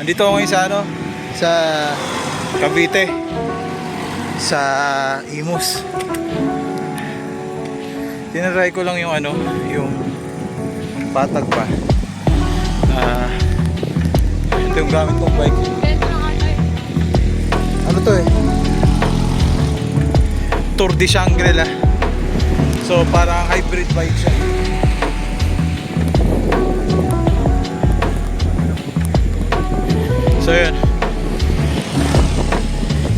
Andito ako ngayon sa ano? Sa Cavite. Sa Imus. Tinatry ko lang yung ano, yung patag pa. Ah, ito yung gamit kong bike. Ano to eh? Tour de Shangri-La. So parang hybrid bike siya. Yun.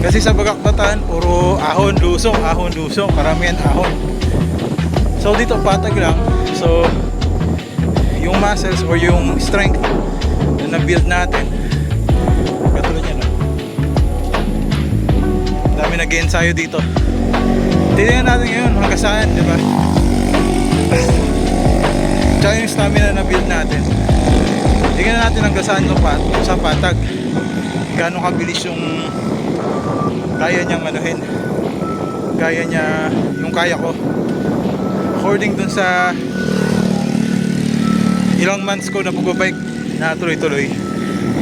Kasi sa Bagakbatan, puro ahon, lusong, ahon, lusong, karamihan ahon. So dito patag lang. So yung muscles or yung strength na na-build natin katulad yan no? dami nag-ensayo dito titignan natin ngayon hanggang saan di ba tsaka yung stamina na build natin tingnan natin hanggang saan yung pat sa patag gaano kabilis yung kaya niyang anuhin kaya niya yung kaya ko according dun sa ilang months ko na pagbabike na tuloy-tuloy.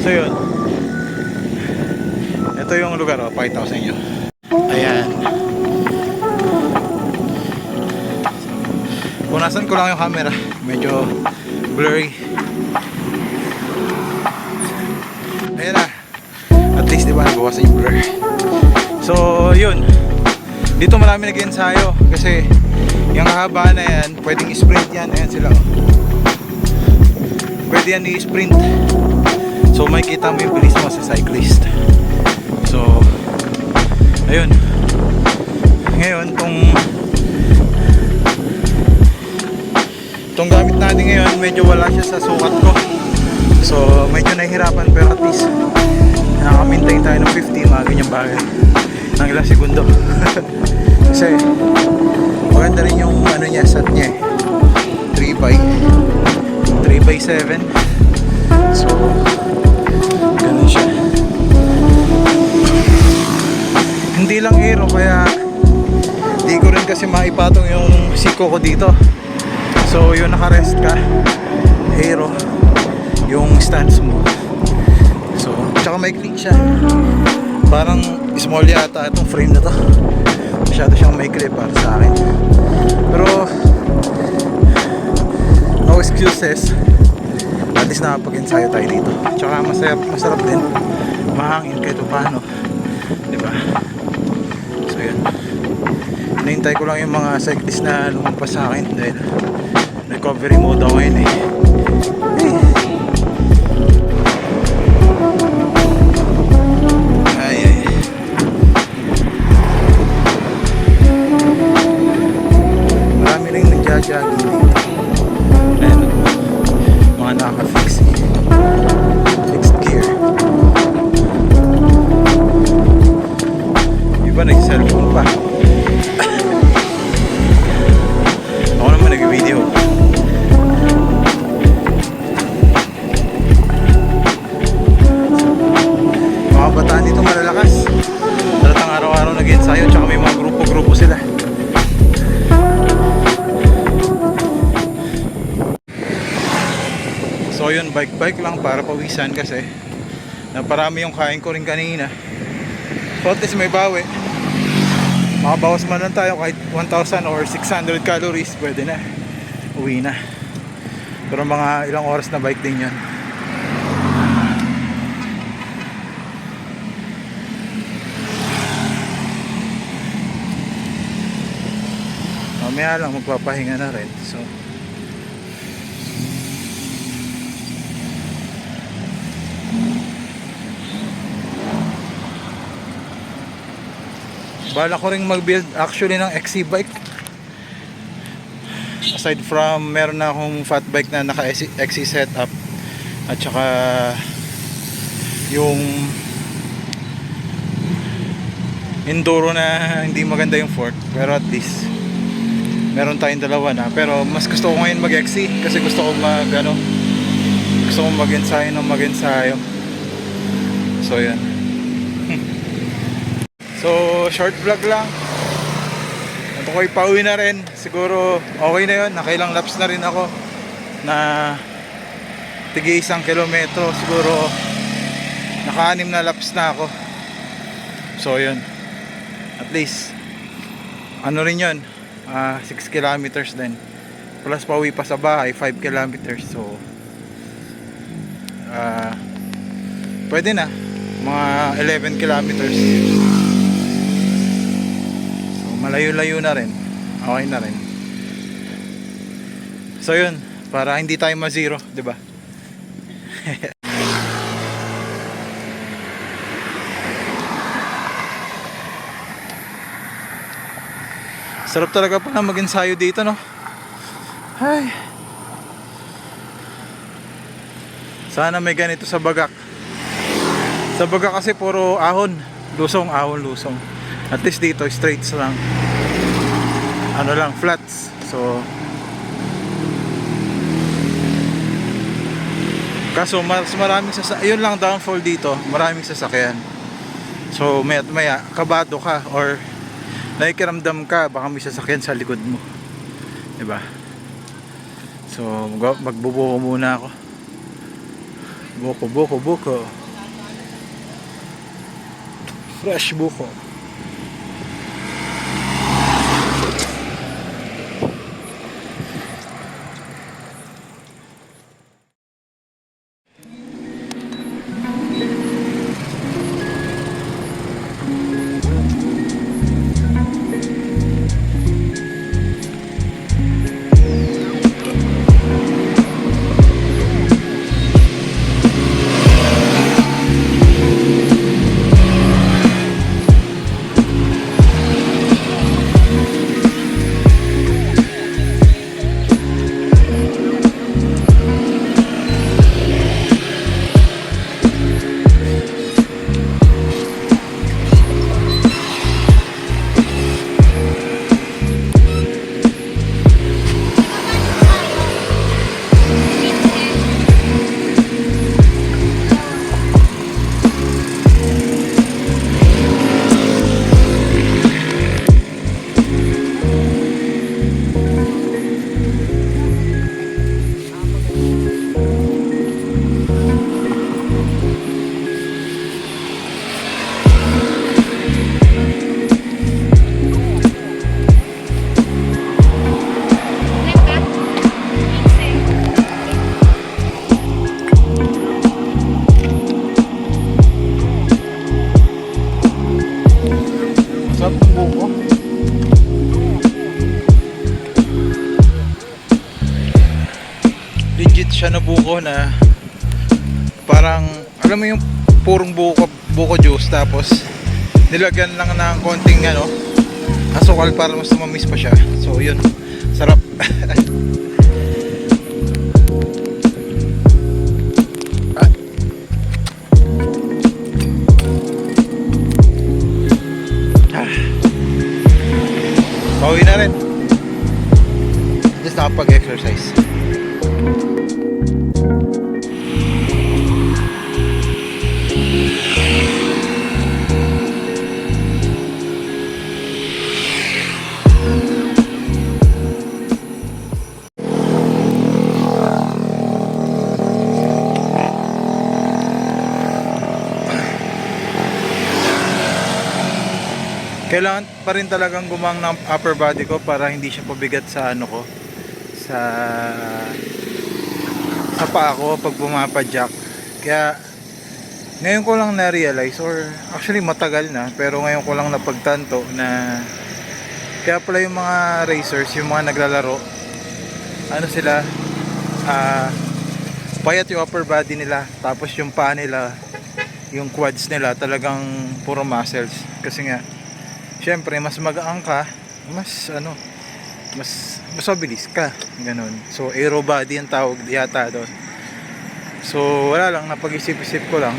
So yun. Ito yung lugar, oh, pakita ko sa inyo. Ayan. Punasan ko lang yung camera. Medyo blurry. Ayan na. Nabawasan yung blur. So yun. Dito marami nag-ensayo kasi yung haba na yan, pwedeng sprint yan. Ayan sila. oh pwede yan i-sprint so may kita mo yung bilis mo sa cyclist so ayun ngayon tong tong gamit natin ngayon medyo wala siya sa sukat ko so medyo nahihirapan pero at least nakaka-maintain tayo ng 50 mga ganyang bagay. Ng ilang segundo. Kasi maganda rin yung ano niya sat niya eh. 3 by 3 by 7 so ganun siya. Hindi lang aero kaya di ko rin kasi maipatong yung siko ko dito. So yun nakarest ka. Aero yung stance mo tsaka may click siya. Parang small yata itong frame na to. Masyado siyang may clip para sa akin. Pero no excuses. At least nakapag-ensayo tayo dito. Tsaka masarap, masarap din mahangin kahit paano. Di ba so yun. Hinihintay ko lang yung mga cyclist na lumampas sa akin dahil recovery mode ako ngayon eh. Ay bike-bike lang para pawisan kasi naparami yung kain ko rin kanina. So may bawi. Makabawas man lang tayo kahit 1,000 or 600 calories, pwede na. Uwi na. Pero mga ilang oras na bike din yan. Mamaya lang magpapahinga na rin. So, Bala ko ring mag-build actually ng XC bike. Aside from meron na akong fat bike na naka XC setup. At saka yung enduro na hindi maganda yung fork pero at least meron tayong dalawa na. Pero mas gusto ko ngayon mag XC kasi gusto ko mag ano gusto ko mag ensayo ng mag ensayo so yun So, short vlog lang. Ito ko ipauwi na rin. Siguro okay na yun. Nakailang laps na rin ako na tigi isang kilometro. Siguro Naka-anim na laps na ako. So yun. At least ano rin yun, ah 6 kilometers din. Plus pauwi pa sa bahay, 5 kilometers. So ah pwede na. Mga 11 kilometers. Malayo-layo na rin. Okay na rin. So yun, para hindi tayo ma-zero, 'di ba? Sarap talaga pala mag-ensayo dito, no? Ay. Sana may ganito sa bagak. Sa bagak kasi puro ahon. Lusong, ahon, lusong. At least dito, straights lang. Ano lang, flats. So, Kaso mas maraming sasa yun lang downfall dito, maraming sasakyan. So may maya kabado ka or nakikiramdam ka baka may sasakyan sa likod mo. 'Di ba? So mag- magbubuko muna ako. Buko, buko, buko. Fresh buko. Buko na parang alam mo yung purong buko buko juice tapos nilagyan lang ng konting ano asukal para mas tumamis pa siya. So yun, sarap. pa rin talagang gumang ng upper body ko para hindi siya pabigat sa ano ko sa sa paa ko pag bumapadyak. Kaya ngayon ko lang na-realize or actually matagal na pero ngayon ko lang napagtanto na kaya pala yung mga racers, yung mga naglalaro ano sila ah payat yung upper body nila tapos yung paa nila yung quads nila talagang puro muscles kasi nga syempre mas magaang ka mas ano mas mas mabilis ka ganun. So aero body ang tawag yata doon. So wala lang napag-isip-isip ko lang.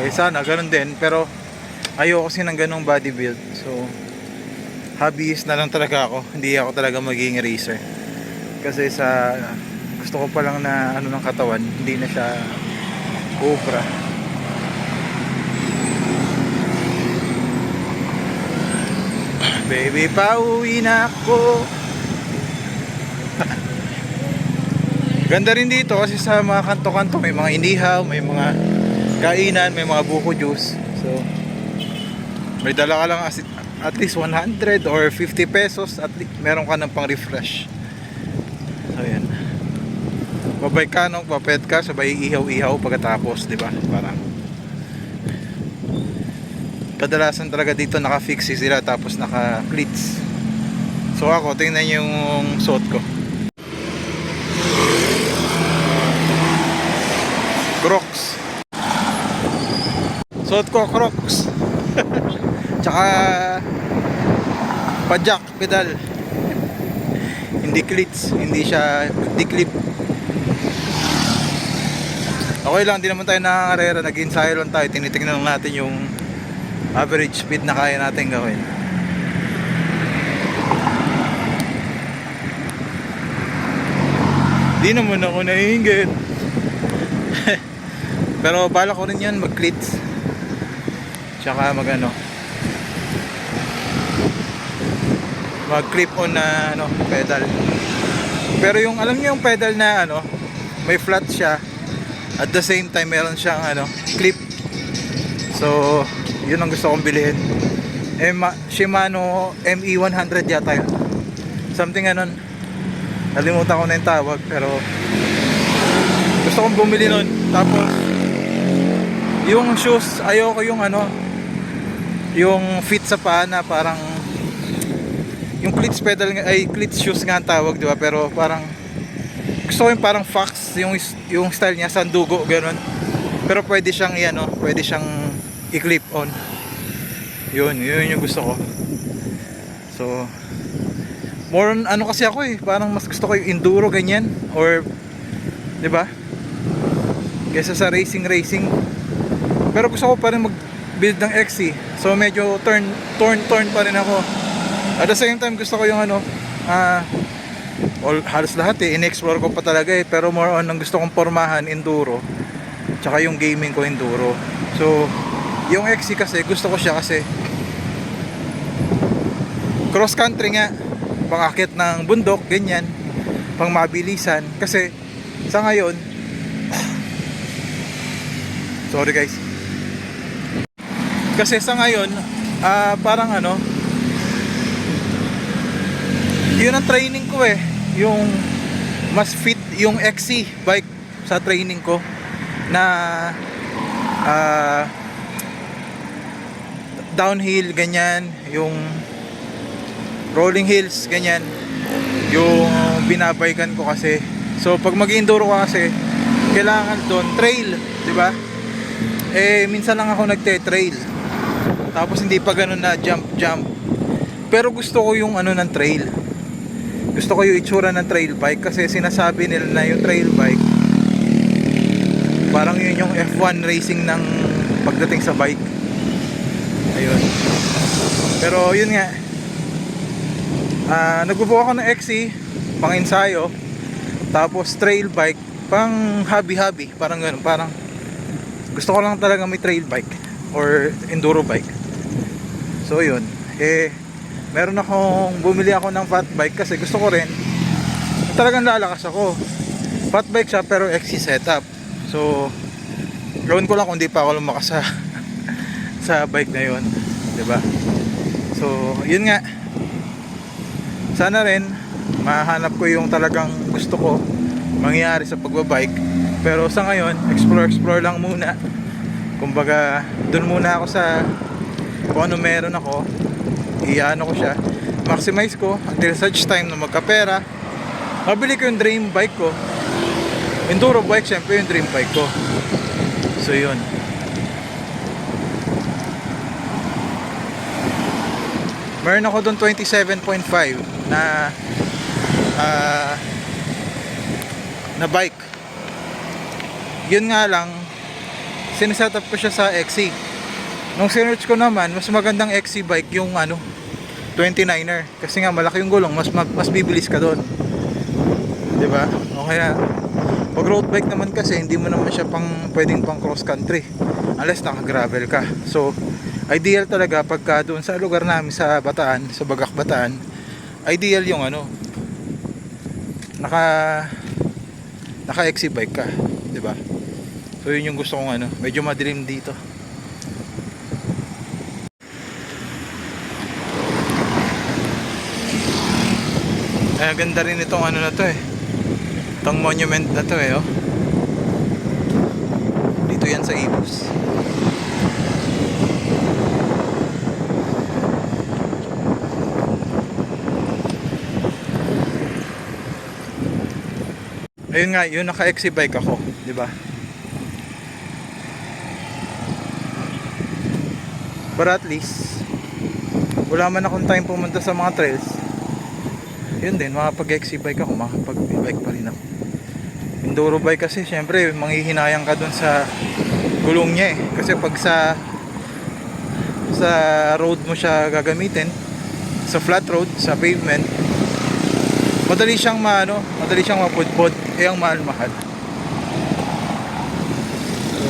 Eh sana ganun din pero ayoko kasi ng ganung body build. So hobbyist na lang talaga ako. Hindi ako talaga magiging racer. Kasi sa gusto ko pa lang na ano ng katawan hindi na siya obra Baby, pauwi na ako. Ganda rin dito kasi sa mga kanto-kanto may mga inihaw, may mga kainan, may mga buko juice. So, may dala ka lang as- at least 100 or 50 pesos at least meron ka ng pang refresh. So, yan. Babay ka, no? Papet ka, sabay ihaw-ihaw pagkatapos, di ba? Parang kadalasan talaga dito naka-fix sila tapos naka-cleats. So ako, tingnan yung suot ko. Crocs. Suot ko Crocs. Tsaka pajak pedal. hindi cleats, hindi siya di-clip. Okay lang, di naman tayo nakakarera, nag-ensayo lang tayo, tinitingnan lang natin yung average speed na kaya natin gawin. Di naman ako naiingit. Pero bala ko rin yan mag-clits. Tsaka mag ano. Mag clip on na ano, pedal. Pero yung alam niyo yung pedal na ano, may flat siya. At the same time meron siyang ano, clip. So, yun ang gusto kong bilhin. Eh, ma- Shimano ME100 yata yun. Something anon. Nalimutan ko na yung tawag pero gusto kong bumili nun. Tapos yung shoes, ayoko yung ano yung fit sa paa na parang yung cleats pedal ay cleats shoes nga ang tawag, di ba? Pero parang gusto ko yung parang fox yung yung style niya sandugo ganun. Pero pwede siyang i- ano, pwede siyang i-clip on. Yun, yun yung gusto ko. So, more on ano kasi ako eh, parang mas gusto ko yung enduro ganyan or 'di ba? Kaysa sa racing racing. Pero gusto ko pa rin mag-build ng XC. So medyo turn torn torn pa rin ako. At the same time gusto ko yung ano ah all, halos lahat eh in-explore ko pa talaga eh pero more on ang gusto kong pormahan enduro tsaka yung gaming ko enduro so yung XC kasi gusto ko siya kasi cross country nga. Pangakit ng bundok, ganyan. Pang mabilisan. Kasi sa ngayon sorry guys. Kasi sa ngayon ah parang ano yun ang training ko eh. Yung mas fit yung XC bike sa training ko na ah downhill ganyan. Yung rolling hills ganyan. Yung binabaykan ko kasi. So pag mag-enduro ka kasi kailangan doon trail di ba? Eh minsan lang ako nagte-trail. Tapos hindi pa ganun na jump jump. Pero gusto ko yung ano ng trail. Gusto ko yung itsura ng trail bike kasi sinasabi nila na yung trail bike parang yun yung F1 racing ng pagdating sa bike ayun. Pero yun nga. Ah, nagbubuo ako ng XC pang ensayo tapos trail bike pang hobby-hobby parang ganun parang gusto ko lang talaga may trail bike or enduro bike. So yun. Eh meron akong bumili ako ng fat bike kasi gusto ko rin talagang lalakas ako. Fat bike siya pero XC setup. So gawin ko lang kung di pa ako lumakas sa sa bike na yun ba? So yun nga. Sana rin mahanap ko yung talagang gusto ko mangyari sa pagbabike. Pero sa ngayon explore explore lang muna. Kumbaga dun muna ako sa kung ano meron ako. Iano ko siya. Maximize ko until such time na magkapera. Mabili ko yung dream bike ko. Enduro bike syempre yung dream bike ko. So yun meron ako doon 27.5 na ah, na bike. Yun nga lang sineset up ko siya sa XC nung sinearch ko naman mas magandang XC bike yung ano 29er kasi nga malaki yung gulong mas mag- mas bibilis ka doon 'di ba? O kaya pag road bike naman kasi hindi mo naman siya pang pwedeng pang cross country. Unless naka gravel ka. So ideal talaga pagka doon sa lugar namin sa Bataan sa Bagak Bataan ideal yung ano naka naka-XC bike ka, 'di ba? So yun yung gusto kong ano, medyo madilim dito. Ay, ganda rin itong ano na to eh. Itong monument na to eh, oh. Dito yan sa Ibus. Ayun nga, yun naka-XC bike ako, di ba? But at least, wala man akong time pumunta sa mga trails. Yun din, makapag-XC bike ako, makapag-bike pa rin ako. Enduro bike kasi, syempre, manghihinayang ka dun sa gulong niya eh. Kasi pag sa sa road mo siya gagamitin, sa flat road, sa pavement, madali siyang maano, madali siyang mapudpod, eh ang mahal-mahal. So,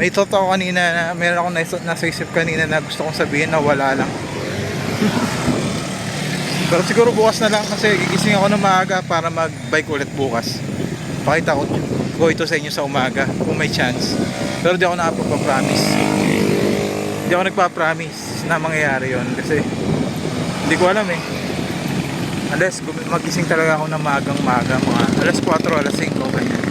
may thought ako kanina na meron akong nasa, nasa isip kanina na gusto kong sabihin na wala lang. Pero siguro bukas na lang kasi gigising ako ng maaga para mag-bike ulit bukas. Pakita ko, ko ito sa inyo sa umaga kung may chance. Pero di ako nakapagpa-promise. Di ako nagpa-promise na mangyayari yon kasi hindi ko alam eh. Gum- magising talaga ako ng magang maga, mga alas 4, alas 5, ganyan.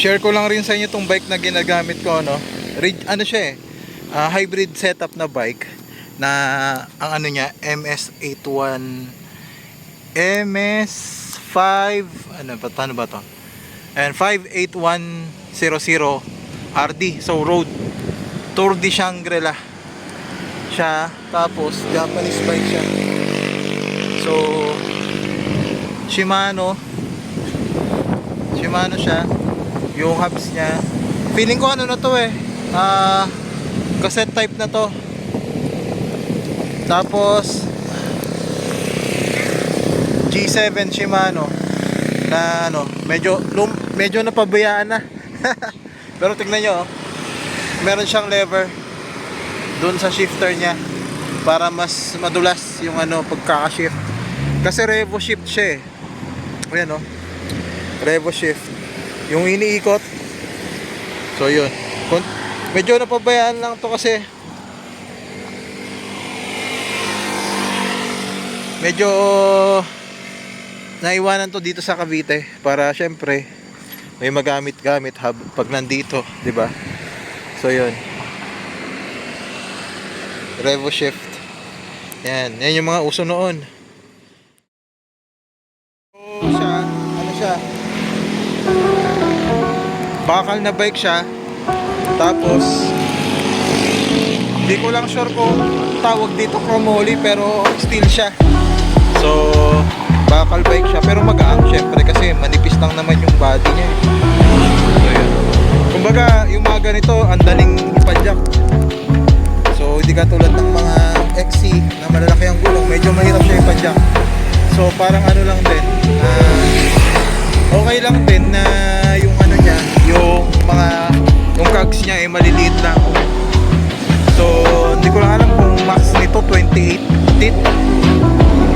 Share ko lang rin sa inyo tong bike na ginagamit ko, no? Rig- ano siya eh, ah, hybrid setup na bike na ang ano niya, MS81 MS5 ano ba paano ba to? And 58100 RD so road. Tour de Shangri-La. Siya. Tapos Japanese bike siya. So Shimano. Shimano siya. Yung hubs niya. Feeling ko ano na to eh. Ah cassette type na to. Tapos G7 Shimano na ano, medyo lum, medyo napabayaan na. Pero tingnan nyo, oh. meron siyang lever doon sa shifter niya para mas madulas yung ano pagkaka-shift. Kasi revo shift siya eh. Ayan oh. Revo shift. Yung iniikot. So yun. Kun- Medyo napabayaan lang to kasi medyo naiwanan to dito sa Cavite para syempre may magamit-gamit pag nandito, 'di ba? So 'yun. Revo shift. Yan, yan yung mga uso noon. So, siya, ano siya? Bakal na bike siya. Tapos hindi ko lang sure kung tawag dito chromoly pero steel siya. So, bakal bike siya pero magaan syempre kasi manipis lang naman yung body niya. eh. So, yun. Kumbaga, yung mga ganito, ang daling ipadyak. So, hindi katulad ng mga XC na malalaki ang gulong, medyo mahirap siya ipadyak. So, parang ano lang din, ah, okay lang din na yung ano niya, yung mga, yung cogs niya ay maliliit lang. So, hindi ko lang alam kung max nito 28 feet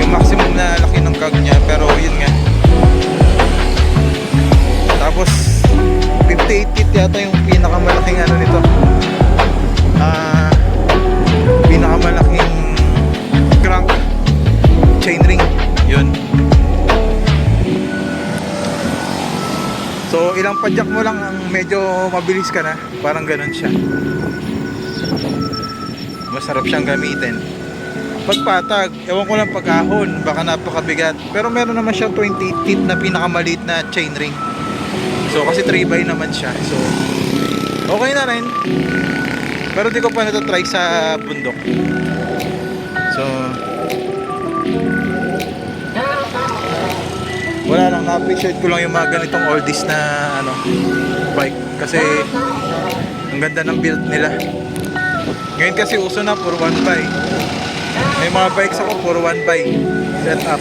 yung maximum na laki ng kag niya pero yun nga. Tapos 58 feet yata yung pinakamalaking ano nito. Ah pinakamalaking crank chain ring. Yun. So ilang padyak mo lang ang medyo mabilis ka na. Parang ganun siya. Masarap siyang gamitin pagpatag, ewan ko lang pagkahon, baka napakabigat. Pero meron naman siyang 28 feet na pinakamaliit na chain ring. So kasi 3 by naman siya. So okay na rin. Pero di ko pa try sa bundok. So wala lang na-appreciate ko lang yung mga ganitong oldies na ano bike kasi ang ganda ng build nila. Ngayon kasi uso na puro one by. May mga bikes ako puro one by setup.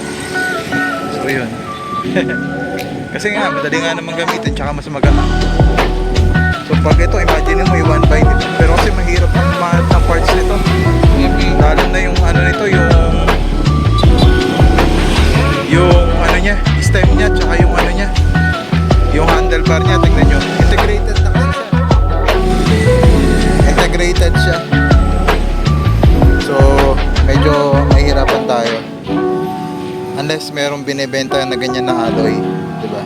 So yun. Kasi nga, madali nga naman gamitin, tsaka mas maganda. So pag ito, imagine mo yung 1 by dito. Pero kasi mahirap ang mga ng parts nito. Lalo na yung ano nito, yung yung ano niya, stem niya, tsaka yung ano niya, yung handlebar niya, tingnan nyo. Integrated na kasi siya. Integrated siya. Medyo mahirapan tayo. Unless merong binibenta na ganyan na alloy, di ba?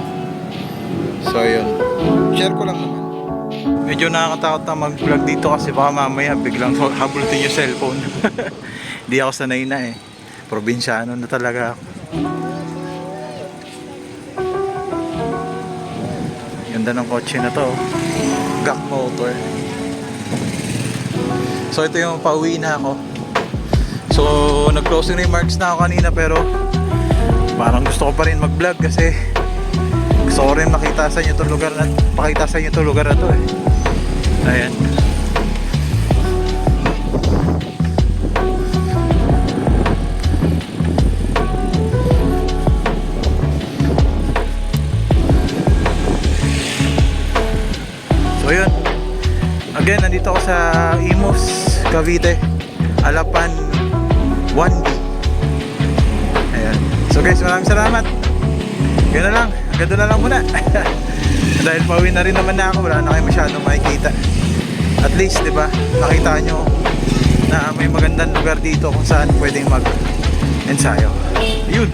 So, yun. Share ko lang naman. Medyo nakakatakot na mag-vlog dito kasi baka mamaya biglang habulutin yung cellphone. Hindi ako sanay na eh. Probinsyano na talaga ako. Ganda ng kotse na to. Gak motor. So ito yung pauwi na ako. So nag-closing remarks na ako kanina pero parang gusto ko pa rin mag-vlog kasi gusto ko rin makita sa inyo itong lugar na pakita sa inyo itong lugar na to eh. Ayan. So yun. Again, nandito ako sa Imus, Cavite. Alapan 1B. Ayan. So guys, maraming salamat. Na lang. Doon na lang muna. Dahil pauwi na rin naman na ako, wala na kayo masyadong makikita. At least, di ba, nakita nyo na may magandang lugar dito kung saan pwedeng mag-ensayo. Yun.